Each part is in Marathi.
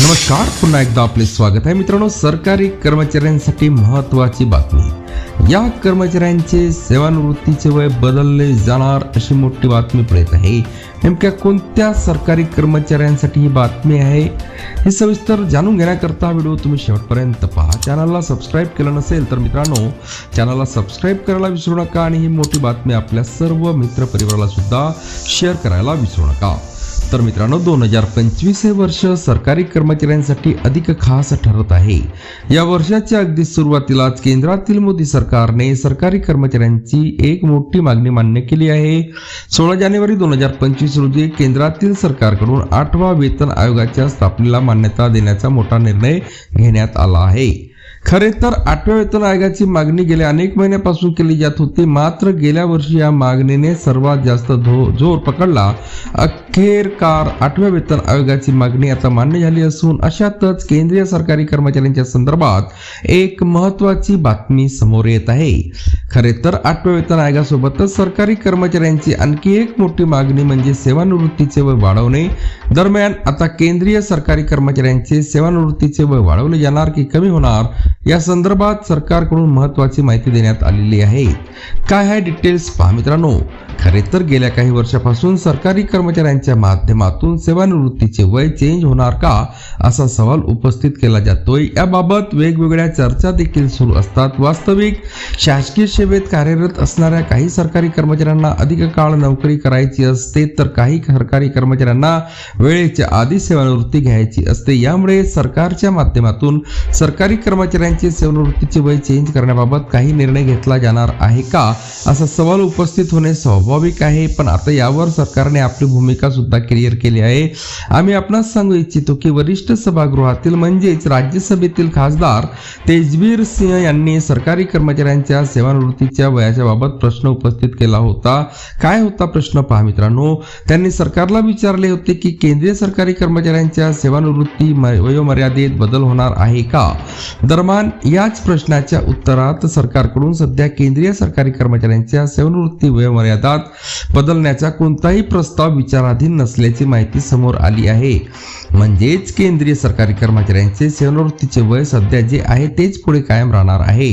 नमस्कार पुन्हा एकदा आपले स्वागत आहे मित्रांनो. सरकारी कर्मचाऱ्यांसाठी महत्वाची बातमी. या कर्मचाऱ्यांचे सेवानिवृत्तीचे वय बदलले जाणार अशी मोठी बातमी पडत आहे. नेमक्या कोणत्या सरकारी कर्मचाऱ्यांसाठी ही बातमी आहे हे सविस्तर जाणून घेण्याकरता व्हिडिओ तुम्ही शेवटपर्यंत पहा. चॅनलला सबस्क्राईब केलं नसेल तर मित्रांनो चॅनलला सबस्क्राईब करायला विसरू नका आणि ही मोठी बातमी आपल्या सर्व मित्रपरिवाराला सुद्धा शेअर करायला विसरू नका. तर मित्रांनो दोन हजार पंचवीस हे वर्ष सरकारी कर्मचाऱ्यांसाठी अधिक खास ठरत आहे. या वर्षाच्या अगदी सुरुवातीलाच केंद्रातील मोदी सरकारने सरकारी कर्मचाऱ्यांची एक मोठी मागणी मान्य केली आहे. सोळा जानेवारी दोन हजार पंचवीस रोजी केंद्रातील सरकारकडून आठवा वेतन आयोगाच्या स्थापनेला मान्यता देण्याचा मोठा निर्णय घेण्यात आला आहे. खरे तर आठव्या वेतन आयोगाची मागणी गेल्या अनेक महिन्यापासून केली जात होती. मात्र गेल्या वर्षी या मागणीने सर्वात जास्त धो जोर पकडला. अखेरकार आठव्या वेतन आयोगाची मागणी आता मान्य झाली असून अशातच केंद्रीय सरकारी कर्मचाऱ्यांच्या संदर्भात एक महत्वाची बातमी समोर येत आहे. खरे तर आठव्या वेतन आयोगासोबतच सरकारी कर्मचाऱ्यांची आणखी एक मोठी मागणी म्हणजे सेवानिवृत्तीचे वय वाढवणे. दरम्यान आता केंद्रीय सरकारी कर्मचाऱ्यांचे सेवानिवृत्तीचे वय वाढवले जाणार की कमी होणार या संदर्भात सरकारकडून महत्वाची माहिती देण्यात आलेली आहे. काय आहे डिटेल्स पहा मित्रांनो. खरे तर गेल्या काही वर्षापासून सरकारी कर्मचाऱ्यांच्या माध्यमातून सेवानिवृत्तीचे वय चेंज होणार का असा सवाल उपस्थित केला जातोय. याबाबत वेगवेगळ्या चर्चा देखील सुरू असतात. वास्तविक शासकीय सेवेत कार्यरत असणाऱ्या काही सरकारी कर्मचाऱ्यांना अधिक काळ नोकरी करायची असते तर काही सरकारी कर्मचाऱ्यांना वेळेच्या आधी सेवानिवृत्ती घ्यायची असते. यामुळे सरकारच्या माध्यमातून सरकारी कर्मचाऱ्यांचे सेवानिवृत्तीचे वय चेंज करण्याबाबत काही निर्णय घेतला जाणार आहे का असा सवाल उपस्थित होणे स्वाभाविक आहे पण आता यावर सरकारने आपली भूमिका सुद्धा क्लिअर केली आहे. आम्ही आपणास सांगू इच्छितो की वरिष्ठ सभागृहातील म्हणजेच राज्यसभेतील खासदार तेजवीर सिंह यांनी सरकारी कर्मचाऱ्यांच्या सेवानिवृत्तीच्या वयाच्या बाबत प्रश्न उपस्थित केला होता. काय होता प्रश्न पहा मित्रांनो? त्यांनी सरकारला विचारले होते की केंद्रीय सरकारी कर्मचाऱ्यांच्या सेवानिवृत्ती वयोमर्यादेत बदल होणार आहे का? दरम्यान याच प्रश्नाच्या उत्तरात सरकारकडून सध्या केंद्रीय सरकारी कर्मचाऱ्यांच्या सेवानिवृत्ती वयोमर्यादात बदलण्याचा कोणताही प्रस्ताव विचाराधीन नसल्याची माहिती समोर आली आहे. म्हणजेच केंद्रीय सरकारी कर्मचाऱ्यांचे सेवानिवृत्तीचे वय सध्या जे आहे तेच पुढे कायम राहणार आहे.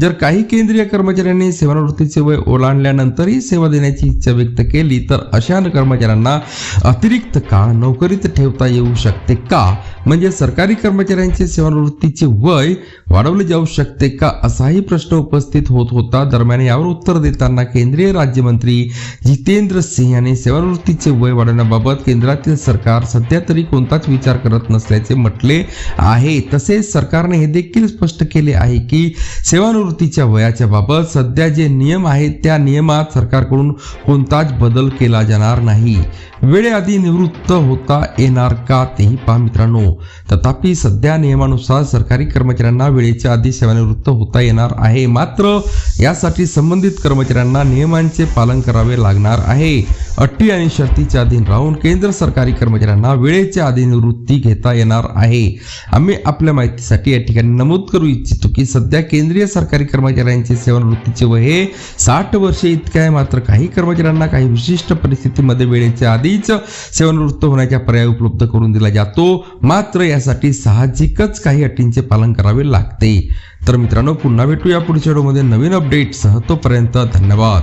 जर काही केंद्रीय कर्मचाऱ्यांनी सेवानिवृत्तीचे वय ओलांडल्यानंतरही सेवा देण्याची इच्छा व्यक्त केली तर अशा कर्मचाऱ्यांना अतिरिक्त काळ नोकरीत ठेवता येऊ शकते का? म्हणजे सरकारी कर्मचाऱ्यांचे सेवानिवृत्तीचे वय वाढवले जाऊ शकते का? असाही प्रश्न उपस्थित होत होता. दरम्यान यावर उत्तर देताना केंद्रीय राज्यमंत्री जितेंद्र सिंह यांनी सेवानिवृत्तीचे वय वाढवण्याबाबत केंद्रातील सरकार सध्या तरी कोणता कोणताच विचार करत नसल्याचे म्हटले आहे. तसेच सरकारने हे देखील स्पष्ट केले आहे की सेवानिवृत्तीच्या वयाच्या बाबत सध्या जे नियम आहेत त्या नियमात सरकारकडून कोणताच बदल केला जाणार नाही. वेळेआधी निवृत्त होता येणार का तेही पहा मित्रांनो. तथापि सध्या नियमानुसार सरकारी कर्मचाऱ्यांना वेळेच्या आधी सेवानिवृत्त होता येणार आहे. मात्र यासाठी संबंधित कर्मचाऱ्यांना नियमांचे पालन करावे लागणार आहे. अटी आणि शर्तीच्या अधीन राहून केंद्र सरकारी कर्मचाऱ्यांना वेळेच्या अधीन वृत्ती घेता येणार आहे. आम्ही आपल्या माहितीसाठी या ठिकाणी नमूद करू इच्छितो की सध्या केंद्रीय सरकारी कर्मचाऱ्यांचे सेवानिवृत्तीचे वय हे साठ वर्षे इतके आहे. मात्र काही कर्मचाऱ्यांना काही विशिष्ट परिस्थितीमध्ये वेळेच्या आधीच सेवानिवृत्त होण्याचा पर्याय उपलब्ध करून दिला जातो. मात्र यासाठी साहजिकच काही अटींचे पालन करावे लागते. तर मित्रांनो पुन्हा भेटूया पुढच्या व्हिडिओमध्ये नवीन अपडेटसह तोपर्यंत धन्यवाद.